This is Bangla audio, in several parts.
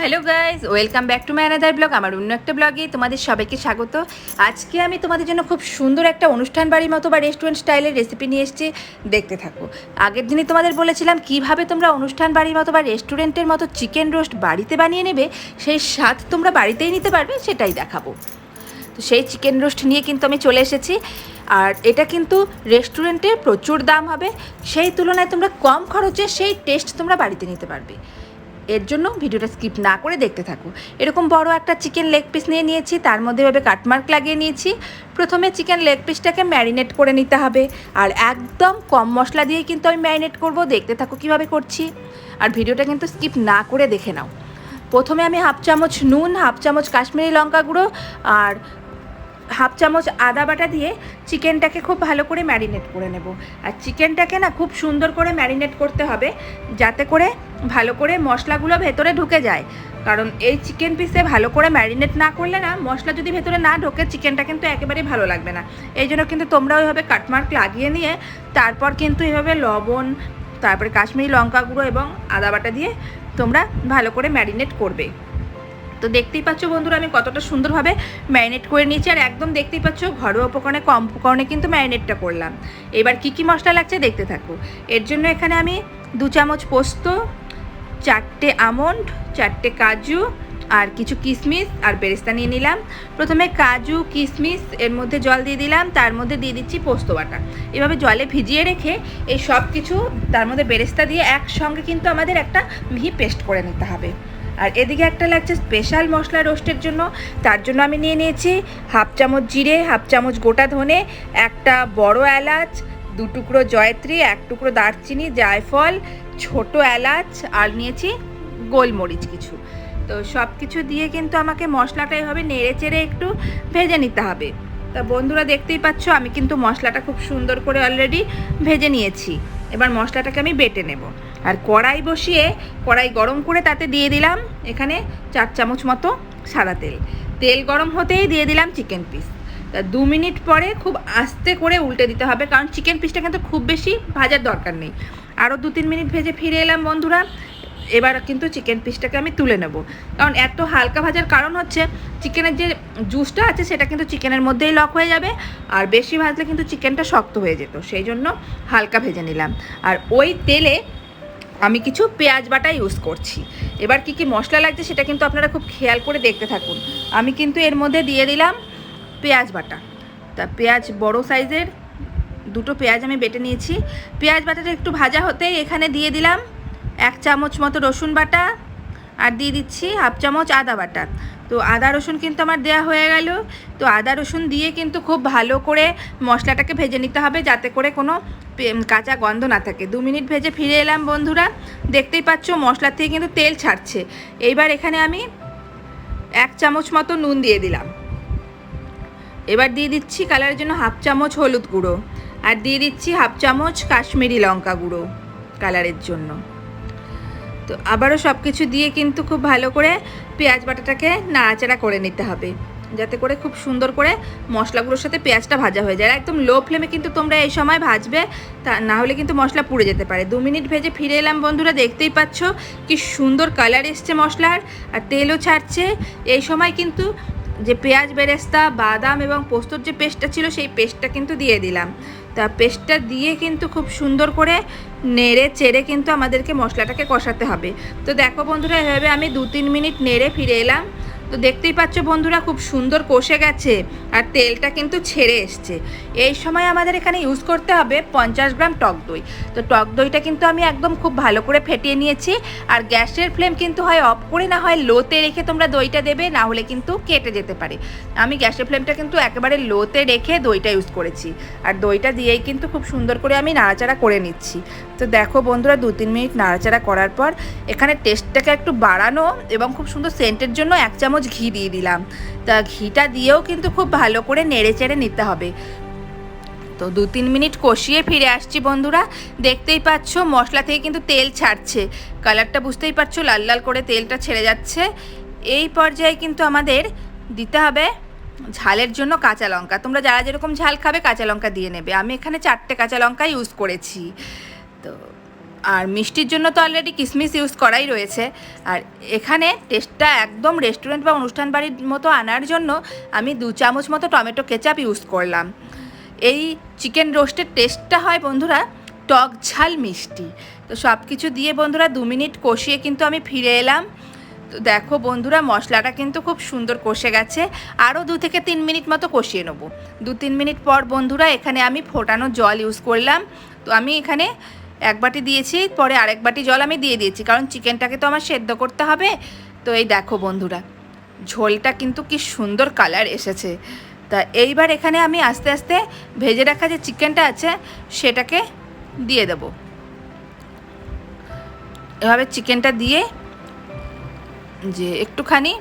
Hello guys welcome back to my another blog আমার অন্য একটা ব্লগে তোমাদের সবাইকে স্বাগত। আজকে আমি তোমাদের জন্য খুব সুন্দর একটা অনুষ্ঠান বাড়ির মতো বা রেস্টুরেন্ট স্টাইলের রেসিপি নিয়ে এসেছি। দেখতে থাকো। আগের দিনই তোমাদের বলেছিলাম, কীভাবে তোমরা অনুষ্ঠান বাড়ির মতো বা রেস্টুরেন্টের মতো চিকেন রোস্ট বাড়িতে বানিয়ে নেবে, সেই স্বাদ তোমরা বাড়িতেই নিতে পারবে, সেটাই দেখাবো। তো সেই চিকেন রোস্ট নিয়ে কিন্তু আমি চলে এসেছি। আর এটা কিন্তু রেস্টুরেন্টে প্রচুর দাম হবে। সেই তুলনায় তোমরা কম খরচে সেই টেস্ট তোমরা বাড়িতে নিতে পারবে। এর জন্য ভিডিওটা স্কিপ না করে দেখতে থাকো। এরকম বড় একটা চিকেন লেগ পিস নিয়ে নিয়েছি, তার মধ্যে ভাবে কাটমার্ক লাগিয়ে নিয়েছি। প্রথমে চিকেন লেগ পিসটাকে ম্যারিনেট করে নিতে হবে, আর একদম কম মশলা দিয়ে কিন্তু আমি ম্যারিনেট করব। দেখতে থাকো কীভাবে করছি। আর ভিডিওটা কিন্তু স্কিপ না করে দেখে নাও। প্রথমে আমি হাফ চামচ নুন, হাফ চামচ কাশ্মীরি লঙ্কা গুঁড়ো, আর হাফ চামচ আদা বাটা দিয়ে চিকেনটাকে খুব ভালো করে ম্যারিনেট করে নেব। আর চিকেনটাকে না খুব সুন্দর করে ম্যারিনেট করতে হবে, যাতে করে ভালো করে মশলাগুলো ভেতরে ঢুকে যায়। কারণ এই চিকেন পিসে ভালো করে ম্যারিনেট না করলে না, মশলা যদি ভেতরে না ঢোকে চিকেনটা কিন্তু একেবারেই ভালো লাগবে না। এই জন্য কিন্তু তোমরা ওইভাবে কাটমার্ক লাগিয়ে নিয়ে, তারপর কিন্তু এইভাবে লবণ, তারপরে কাশ্মীরি লঙ্কা গুঁড়ো এবং আদা বাটা দিয়ে তোমরা ভালো করে ম্যারিনেট করবে। তো দেখতেই পাচ্ছ বন্ধুরা, আমি কতটা সুন্দরভাবে ম্যারিনেট করে নিয়েছি। আর একদম দেখতেই পাচ্ছ, ঘরোয়া উপকরণে, কম উপকরণে কিন্তু ম্যারিনেটটা করলাম। এবার কি কি মশলা লাগছে দেখতে থাকো। এর জন্য এখানে আমি দু চামচ পোস্ত চারটে আমন্ড, চারটে কাজু, আর কিছু কিশমিশ আর বেরেস্তা নিয়ে নিলাম। প্রথমে কাজু কিশমিশ এর মধ্যে জল দিয়ে দিলাম, তার মধ্যে দিয়ে দিচ্ছি পোস্ত বাটা। এভাবে জলে ভিজিয়ে রেখে এই সব কিছু তার মধ্যে বেরেস্তা দিয়ে একসঙ্গে কিন্তু আমাদের একটা মিহি পেস্ট করে নিতে হবে। আর এদিকে একটা লাগছে স্পেশাল মশলা রোস্টের জন্য, তার জন্য আমি নিয়ে নিয়েছি হাফ চামচ জিরে, হাফ চামচ গোটা ধনে, একটা বড় এলাচ, দু টুকরো জয়ত্রী, এক টুকরো দারচিনি, জায়ফল ছোট এলাচ আর নিয়েছি গোলমরিচ কিছু। তো সব কিছু দিয়ে কিন্তু আমাকে মশলাটা এভাবে নেড়ে চেড়ে একটু ভেজে নিতে হবে। তা বন্ধুরা দেখতেই পাচ্ছ, আমি কিন্তু মশলাটা খুব সুন্দর করে অলরেডি ভেজে নিয়েছি। এবার মশলাটাকে আমি বেটে নেব। আর কড়াই বসিয়ে, কড়াই গরম করে তাতে দিয়ে দিলাম এখানে চার চামচ মতো সাদা তেল। তেল গরম হতেই দিয়ে দিলাম চিকেন পিস তা দু মিনিট পরে খুব আস্তে করে উল্টে দিতে হবে, কারণ চিকেন পিসটা কিন্তু খুব বেশি ভাজার দরকার নেই। আরও দু তিন মিনিট ভেজে ফিরে এলাম বন্ধুরা। এবার কিন্তু চিকেন পিসটাকে আমি তুলে নেব। কারণ এত হালকা ভাজার কারণ হচ্ছে চিকেনের যে জুসটা আছে, সেটা কিন্তু চিকেনের মধ্যেই লক হয়ে যাবে। আর বেশি ভাজলে কিন্তু চিকেনটা শক্ত হয়ে যেত, সেই জন্য হালকা ভেজে নিলাম। আর ওই তেলে আমি কিছু পেঁয়াজ বাটা ইউজ করছি। এবার কি কি মশলা লাগছে সেটা কিন্তু আপনারা খুব খেয়াল করে দেখতে থাকুন। আমি কিন্তু এর মধ্যে দিয়ে দিলাম পেঁয়াজ বাটা। তা পেঁয়াজ বড় সাইজের দুটো পেঁয়াজ আমি বেটে নিয়েছি। পেঁয়াজ বাটাটা একটু ভাজা হতেই এখানে দিয়ে দিলাম এক চামচ মতো রসুন বাটা আর দিয়ে দিচ্ছি হাফ চামচ আদা বাটা। তো আদা রসুন কিন্তু আমার দেয়া হয়ে গেল। তো আদা রসুন দিয়ে কিন্তু খুব ভালো করে মশলাটাকে ভেজে নিতে হবে যাতে করে কোনো কাঁচা গন্ধ না থাকে। দু মিনিট ভেজে ফিরে এলাম বন্ধুরা। দেখতেই পাচ্ছ মশলার থেকে কিন্তু তেল ছাড়ছে। এইবার এখানে আমি এক চামচ মতো নুন দিয়ে দিলাম। এবার দিয়ে দিচ্ছি কালারের জন্য হাফ চামচ হলুদ গুঁড়ো। আর দিয়ে দিচ্ছি হাফ চামচ কাশ্মীরি লঙ্কা গুঁড়ো কালারের জন্য। তো আবারও সব কিছু দিয়ে কিন্তু খুব ভালো করে পেঁয়াজ বাটাটাকে নাড়াচাড়া করে নিতে হবে। যাতে করে খুব সুন্দর করে মশলাগুলোর সাথে পেঁয়াজটা ভাজা হয়ে যায়। একদম লো ফ্লেমে কিন্তু তোমরা এই সময় ভাজবে, তা না হলে কিন্তু মশলা পুড়ে যেতে পারে। দু মিনিট ভেজে ফিরে এলাম বন্ধুরা, দেখতেই পাচ্ছ কি সুন্দর কালার এসছে মশলার। আর তেলও ছাড়ছে। এই সময় কিন্তু যে পেঁয়াজ, বেরেস্তা, বাদাম এবং পোস্তর যে পেস্টটা ছিল, সেই পেস্টটা কিন্তু দিয়ে দিলাম। তা পেস্টটা দিয়ে কিন্তু খুব সুন্দর করে নেড়ে চেড়ে কিন্তু আমাদেরকে মশলাটাকে কষাতে হবে। তো দেখো বন্ধুরা, এভাবে আমি দু তিন মিনিট নেড়ে ফিরে এলাম। তো দেখতেই পাচ্ছ বন্ধুরা, খুব সুন্দর কষে গেছে। আর তেলটা কিন্তু ছেড়ে এসছে। এই সময় আমাদের এখানে ইউজ করতে হবে পঞ্চাশ গ্রাম টক দই। তো টক দইটা কিন্তু আমি একদম খুব ভালো করে ফেটিয়ে নিয়েছি। আর গ্যাসের ফ্লেম কিন্তু হয় অফ করে না হয় লোতে রেখে তোমরা দইটা দেবে, না হলে কিন্তু কেটে যেতে পারে। আমি গ্যাসের ফ্লেমটা কিন্তু একেবারে লোতে রেখে দইটা ইউজ করেছি। আর দইটা দিয়েই কিন্তু খুব সুন্দর করে আমি নাড়াচাড়া করে নিচ্ছি। তো দেখো বন্ধুরা, দু তিন মিনিট নাড়াচাড়া করার পর এখানে টেস্টটাকে একটু বাড়ানো এবং খুব সুন্দর সেন্টের জন্য এক চামচ ঘি দিয়ে দিলাম। তা ঘিটা দিয়েও কিন্তু খুব ভালো করে নেড়ে চেড়ে নিতে হবে। তো দু তিন মিনিট কষিয়ে ফিরে আসছি বন্ধুরা। দেখতেই পাচ্ছ মশলা থেকে কিন্তু তেল ছাড়ছে। কালারটা বুঝতেই পারছ, লাল লাল করে তেলটা ছেড়ে যাচ্ছে। এই পর্যায়ে কিন্তু আমাদের দিতে হবে ঝালের জন্য কাঁচা লঙ্কা। তোমরা যারা যেরকম ঝাল খাবে কাঁচা লঙ্কা দিয়ে নেবে। আমি এখানে চারটে কাঁচা লঙ্কা ইউজ করেছি। তো আর মিষ্টির জন্য তো অলরেডি কিশমিশ ইউজ করাই রয়েছে। আর এখানে টেস্টটা একদম রেস্টুরেন্ট বা অনুষ্ঠান বাড়ির মতো আনার জন্য আমি দু চামচ মতো টমেটো কেচাপ ইউজ করলাম। এই চিকেন রোস্টের টেস্টটা হয় বন্ধুরা টক ঝাল মিষ্টি। তো সব কিছু দিয়ে বন্ধুরা দু মিনিট কষিয়ে কিন্তু আমি ফিরে এলাম। তো দেখো বন্ধুরা মশলাটা কিন্তু খুব সুন্দর কষে গেছে। আরও দু থেকে তিন মিনিট মতো কষিয়ে নেব। দু তিন মিনিট পর বন্ধুরা এখানে আমি ফোটানো জল ইউজ করলাম। তো আমি এখানে এক বাটি দিয়েছি, পরে আরেক বাটি জল আমি দিয়ে দিয়েছি, কারণ চিকেনটাকে তো আমার সেদ্ধ করতে হবে। তো এই দেখো বন্ধুরা, ঝোলটা কিন্তু কি সুন্দর কালার এসেছে। তা এইবার এখানে আমি আস্তে আস্তে ভেজে রাখা যে চিকেনটা আছে, সেটাকে দিয়ে দেব। এভাবে চিকেনটা দিয়ে যে একটুখানি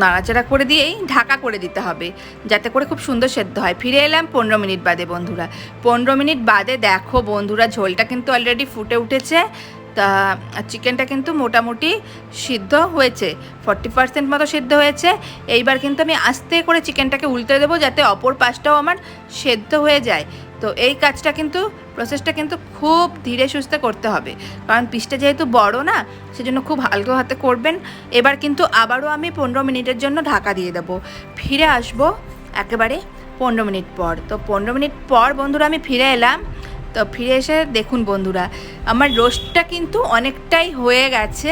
নাড়াচাড়া করে দিয়েই ঢাকা করে দিতে হবে, যাতে করে খুব সুন্দর সেদ্ধ হয়। ফিরে এলাম পনেরো মিনিট বাদে বন্ধুরা। পনেরো মিনিট বাদে দেখো বন্ধুরা, ঝোলটা কিন্তু অলরেডি ফুটে উঠেছে। তা চিকেনটা কিন্তু মোটামুটি সিদ্ধ হয়েছে ফর্টি পার্সেন্ট মতো সিদ্ধ হয়েছে। এইবার কিন্তু আমি আস্তে করে চিকেনটাকে উল্টে দেবো, যাতে অপর পাশটাও আমার সেদ্ধ হয়ে যায়। তো এই কাজটা কিন্তু প্রসেসটা কিন্তু খুব ধীরে সুস্থে করতে হবে। কারণ পিসটা যেহেতু বড় না, সেজন্য খুব হালকা হাতে করবেন। এবার কিন্তু আবারও আমি পনেরো মিনিটের জন্য ঢাকা দিয়ে দেবো। ফিরে আসব একেবারে পনেরো মিনিট পর। তো পনেরো মিনিট পর বন্ধুরা আমি ফিরে এলাম। তো ফিরে এসে দেখুন বন্ধুরা, আমার রোস্টটা কিন্তু অনেকটাই হয়ে গেছে।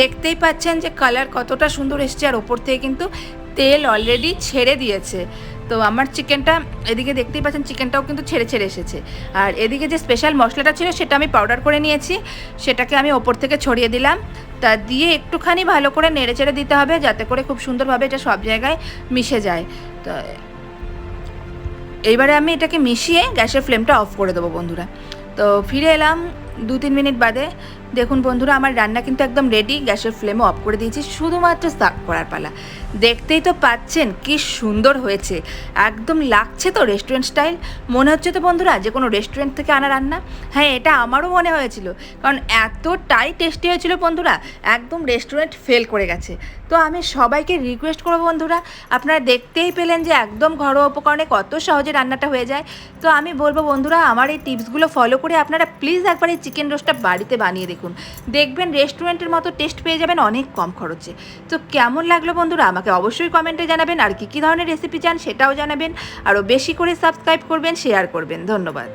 দেখতেই পাচ্ছেন যে কালার কতটা সুন্দর এসছে, আর ওপর থেকে কিন্তু তেল অলরেডি ছেড়ে দিয়েছে। তো আমার চিকেনটা, এদিকে দেখতেই পাচ্ছেন চিকেনটাও কিন্তু ছেড়ে ছেড়ে এসেছে। আর এদিকে যে স্পেশাল মশলাটা ছিল, সেটা আমি পাউডার করে নিয়েছি। সেটাকে আমি ওপর থেকে ছড়িয়ে দিলাম। তা দিয়ে একটুখানি ভালো করে নেড়ে চেড়ে দিতে হবে, যাতে করে খুব সুন্দরভাবে এটা সব জায়গায় মিশে যায়। তো এইবারে আমি এটাকে মিশিয়ে গ্যাসের ফ্লেমটা অফ করে দেবো বন্ধুরা। তো ফিরে এলাম দু তিন মিনিট বাদে। দেখুন বন্ধুরা, আমার রান্না কিন্তু একদম রেডি গ্যাসের ফ্লেমও অফ করে দিয়েছি, শুধুমাত্র সার্ভ করার পালা। দেখতেই তো পাচ্ছেন কি সুন্দর হয়েছে, একদম লাগছে তো রেস্টুরেন্ট স্টাইল মনে হচ্ছে তো বন্ধুরা, যে কোনো রেস্টুরেন্ট থেকে আনা রান্না। হ্যাঁ এটা আমারও মনে হয়েছিল, কারণ এতটাই টেস্টি হয়েছিল বন্ধুরা, একদম রেস্টুরেন্ট ফেল করে গেছে। তো আমি সবাইকে রিকোয়েস্ট করব বন্ধুরা, আপনারা দেখতেই পেলেন যে একদম ঘরোয়া উপকরণে কত সহজে রান্নাটা হয়ে যায়। তো আমি বলব বন্ধুরা, আমার এই টিপসগুলো ফলো করে আপনারা প্লিজ একবার এই চিকেন রোস্টটা বাড়িতে বানিয়ে দেখুন। দেখবেন রেস্টুরেন্টের মতো টেস্ট পেয়ে যাবেন অনেক কম খরচে। তো কেমন লাগল বন্ধুরা? আমাকে অবশ্যই কমেন্টে জানাবেন। আর কী কী ধরনের রেসিপি চান সেটাও জানাবেন। আরও বেশি করে সাবস্ক্রাইব করবেন শেয়ার করবেন। ধন্যবাদ।